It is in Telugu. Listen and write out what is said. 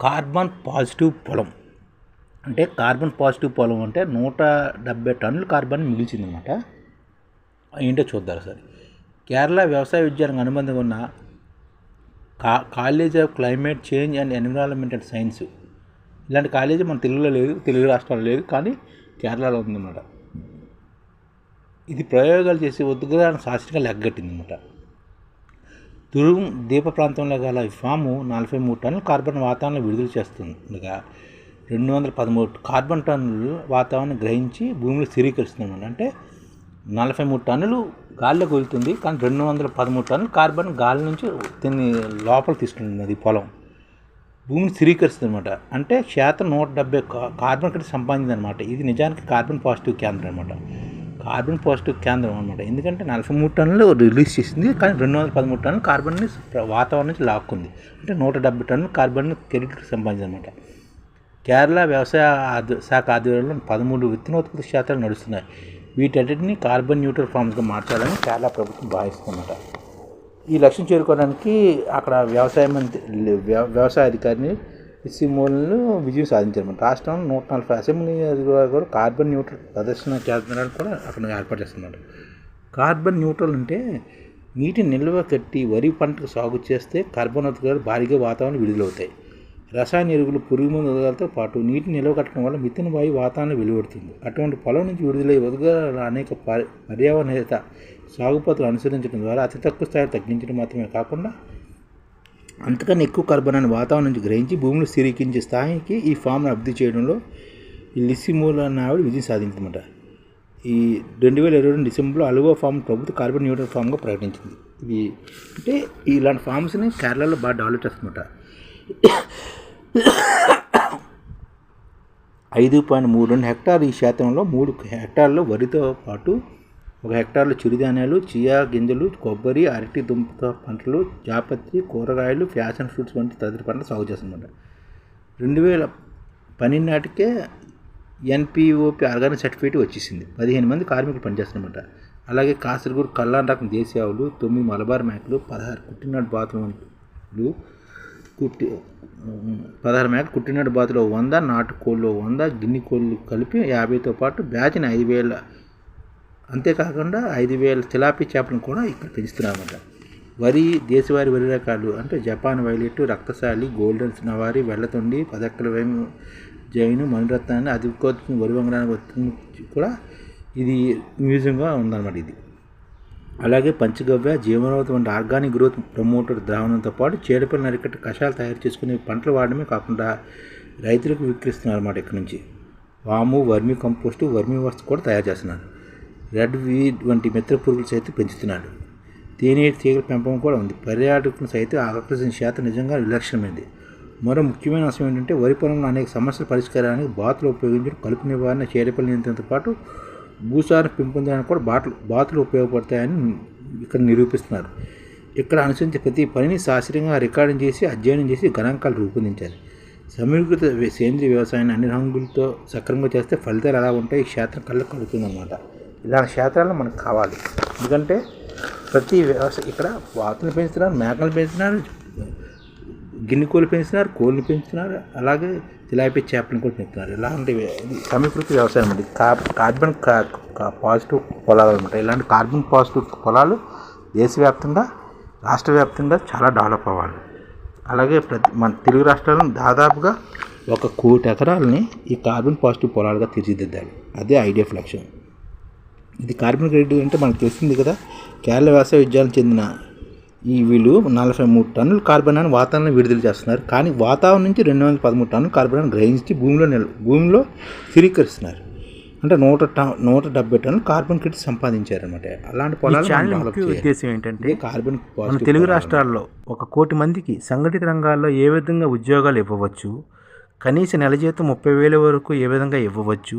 కార్బన్ పాజిటివ్ పొలం. అంటే కార్బన్ పాజిటివ్ పొలం అంటే నూట డెబ్బై టన్నుల కార్బన్ మిగిల్చిందనమాట. ఏంటో చూద్దాం సార్. కేరళ వ్యవసాయ విద్యానికి అనుబంధంగా ఉన్న కా college of climate change and environmental science. ఇలాంటి కాలేజీ మన తెలుగులో లేదు తెలుగు రాష్ట్రాల్లో లేదు కానీ కేరళలో ఉందన్నమాట. ఇది ప్రయోగాలు చేసి ఉద్గ్రహాన్ని శాస్త్రంగా లెగ్గట్టిందన్నమాట. తురుం దీప ప్రాంతంలో గల ఫాము నలభై మూడు టన్నుల కార్బన్ వాతావరణం విడుదల చేస్తుండగా రెండు వందల పదమూడు కార్బన్ టన్నులు వాతావరణం గ్రహించి భూమిలో స్థిరీకరిస్తున్నాం అంటే నలభై మూడు టన్నులు గాలిలో కొలుతుంది కానీ రెండు వందల పదమూడు టన్నులు కార్బన్ గాలి నుంచి దీన్ని లోపల తీసుకుంటుంది అది పొలం. భూమిని స్థిరీకరిస్తుందన్నమాట. అంటే శాతం నూట డెబ్బై కార్బన్ కంటే సంపాదించింది అనమాట ఇది నిజానికి కార్బన్ పాజిటివ్ కేంద్రం అనమాట కార్బన్ పాజిటివ్ కేంద్రం అనమాట ఎందుకంటే నలభై మూడు టన్నులు రిలీజ్ చేసింది కానీ రెండు వందల పదమూడు టన్నులు కార్బన్ని వాతావరణం నుంచి లాక్కుంది. అంటే నూట డెబ్బై టన్నులు కార్బన్ క్రెడిట్కి సంబంధించి అనమాట కేరళ వ్యవసాయ శాఖ ఆధ్వర్యంలో పదమూడు విత్తనోత్పత్తి శాతాలు నడుస్తున్నాయి. వీటన్నిటిని కార్బన్ న్యూట్రల్ ఫార్మ్స్గా మార్చాలని కేరళ ప్రభుత్వం భావిస్తుందన్నమాట. ఈ లక్ష్యం చేరుకోవడానికి అక్కడ వ్యవసాయ మంత్రి వ్య- వ్యవసాయ అధికారిని ఇసిమోలను విజయం సాధించారు. రాష్ట్రంలో నూట నలభై అసెంబ్లీ కూడా కార్బన్ న్యూట్రల్ ప్రదర్శన కేంద్రాలు కూడా అక్కడ ఏర్పాటు చేస్తున్నారు. కార్బన్ న్యూట్రల్ అంటే నీటి నిల్వ కట్టి వరి పంటకు సాగు చేస్తే కార్బన్ ఉద్గాలు భారీగా వాతావరణం విడుదలవుతాయి. రసాయన ఎరువులు పురుగు మందు ఉదగాలతో పాటు నీటి నిల్వ కట్టడం వల్ల మిథున వాయు వాతావరణం వెలువడుతుంది. అటువంటి పొలం నుంచి విడుదలయ్యే ఉదగాల అనేక పరి సాగు పద్ధతులు అనుసరించడం ద్వారా అతి తక్కువ స్థాయిలో తగ్గించడం మాత్రమే కాకుండా అంతకన్నా ఎక్కువ కార్బనాన్ని వాతావరణం నుంచి గ్రహించి భూమిలో స్థిరీకరించే స్థాయికి ఈ ఫామ్ను అభివృద్ధి చేయడంలో ఈ లిసిమూల అన్న ఆవిడ విజయం సాధించిందన్నమాట. ఈ రెండు వేల ఇరవై రెండు డిసెంబర్లో అలువా ఫామ్ ప్రభుత్వ కార్బన్ న్యూట్రల్ ఫామ్గా ప్రకటించింది. ఇది అంటే ఇలాంటి ఫామ్స్ని కేరళలో బాగా డెవలప్ చేస్తుందన్నమాట. ఐదు పాయింట్ మూడు రెండు హెక్టార్ ఈ శాతంలో మూడు హెక్టార్లో వరితో పాటు ఒక హెక్టార్లో చిరుధాన్యాలు చియా గింజలు కొబ్బరి అరటి దుంప పంటలు జాపత్రి కూరగాయలు ఫ్యాషన్ ఫ్రూట్స్ వంటి తదితర పంటలు సాగు చేస్తుందన్నమాట. రెండు వేల పన్నెండు నాటికే ఎన్పిఓపి ఆర్గానిక్ సర్టిఫికేట్ వచ్చేసింది. పదిహేను మంది కార్మికులు పనిచేస్తున్నమాట అలాగే కాసరగూడు కల్లాన్ రకం దేశీ ఆవులు తొమ్మిది మలబార్ మేకలు పదహారు కుట్టినాడు బాతులు కుట్టి పదహారు మేకలు కుట్టినాడు బాతులు వంద నాటుకోళ్ళు వంద గిన్నె కోళ్ళు కలిపి యాభైతో పాటు బ్యాచ్ని ఐదు వేల అంతేకాకుండా ఐదు వేల తిలాపి చేపలను కూడా ఇక్కడ పెంచుతున్నారన్నమాట. వరి దేశవారి వరి రకాలు అంటే జపాన్ వైలెట్ రక్తశాలి గోల్డెన్ నవారి వెள்ளతొండి పదక్కల వేము జైను మణిరత్నాన్ని అధికోత్వం వరి వంగడానికి కూడా ఇది మ్యూజియంగా ఉందన్నమాట ఇది. అలాగే పంచగవ్య జీవనోతం వంటి ఆర్గానిక్ గ్రోత్ ప్రమోటర్ ద్రావణంతో పాటు చీడపల్లి నరికట్టు కషాలు తయారు చేసుకునే పంటలు వాడడమే కాకుండా రైతులకు విక్రిస్తున్నారు అన్నమాట ఇక్కడ నుంచి. వాము వర్మి కంపోస్టు వర్మి వస్తు కూడా తయారు చేస్తున్నారు. రెడ్ వీడ్ వంటి మిత్ర పురుగులు సైతం పెంచుతున్నాడు. తేనీటి తీగల పెంపకం కూడా ఉంది. పర్యాటకులను సైతం ఆకర్షించిన శాతం నిజంగా విలక్షణమైంది మరో ముఖ్యమైన అంశం ఏంటంటే వరి పొలంలో అనేక సమస్యల పరిష్కారానికి బాతులు ఉపయోగించడం కలుపు నివారణ చీడపల్లి నియంత్రణతో పాటు భూసారం పెంపొందడానికి కూడా బాటలు బాతులు ఉపయోగపడతాయని ఇక్కడ నిరూపిస్తున్నారు. ఇక్కడ అనుసరించే ప్రతి పనిని శాస్త్రీయంగా రికార్డింగ్ చేసి అధ్యయనం చేసి గణాంకాలు రూపొందించాలి సమీకృత సేంద్రీయ వ్యవసాయాన్ని అన్ని రంగులతో సక్రమంగా చేస్తే ఫలితాలు ఎలా ఉంటాయి? ఈ క్షేత్రం కళ్ళకు కలుగుతుందన్నమాట. ఇలాంటి క్షేత్రాలు మనకు కావాలి. ఎందుకంటే ప్రతి వ్యవసాయ ఇక్కడ వాతలు పెంచుతున్నారు మేకలు పెంచుతున్నారు గిన్నె కోళ్ళు పెంచుతున్నారు కోళ్ళు పెంచుతున్నారు అలాగే తిలాపి చేపలను కూడా పెంచుతున్నారు. ఇలాంటి సమీకృతి ఇది వ్యవసాయం అండి. కార్బన్ పాజిటివ్ పొలాలు అనమాట. ఇలాంటి కార్బన్ పాజిటివ్ పొలాలు దేశవ్యాప్తంగా రాష్ట్ర వ్యాప్తంగా చాలా డెవలప్ అవ్వాలి. అలాగే ప్రతి మన తెలుగు రాష్ట్రాలను దాదాపుగా ఒక కోటి ఎకరాలని ఈ కార్బన్ పాజిటివ్ పొలాలుగా తీర్చిదిద్దాలి. అదే ఐడియా లక్ష్యం ఇది కార్బన్ క్రెడిట్ అంటే మనకు తెలిసింది కదా కేరళ వ్యవసాయ విద్యాలకు చెందిన ఈ వీళ్ళు నలభై మూడు టన్నుల కార్బన్ అని వాతావరణం విడుదల చేస్తున్నారు కానీ వాతావరణం నుంచి రెండు వందల పదమూడు టన్నుల కార్బన్ గ్రహించి భూమిలో నిల్ భూమిలో స్థిరీకరిస్తున్నారు అంటే నూట ట- నూట డెబ్బై టన్నులు కార్బన్ క్రెడిట్ సంపాదించారనమాట అలాంటి పొలాలు ముఖ్య. ఉద్దేశం ఏంటంటే కార్బన్ మన తెలుగు. రాష్ట్రాల్లో ఒక కోటి మందికి సంఘటిత రంగాల్లో ఏ విధంగా ఉద్యోగాలు ఇవ్వవచ్చు కనీస నెల జీతం ముప్పై వేల వరకు ఏ విధంగా ఇవ్వవచ్చు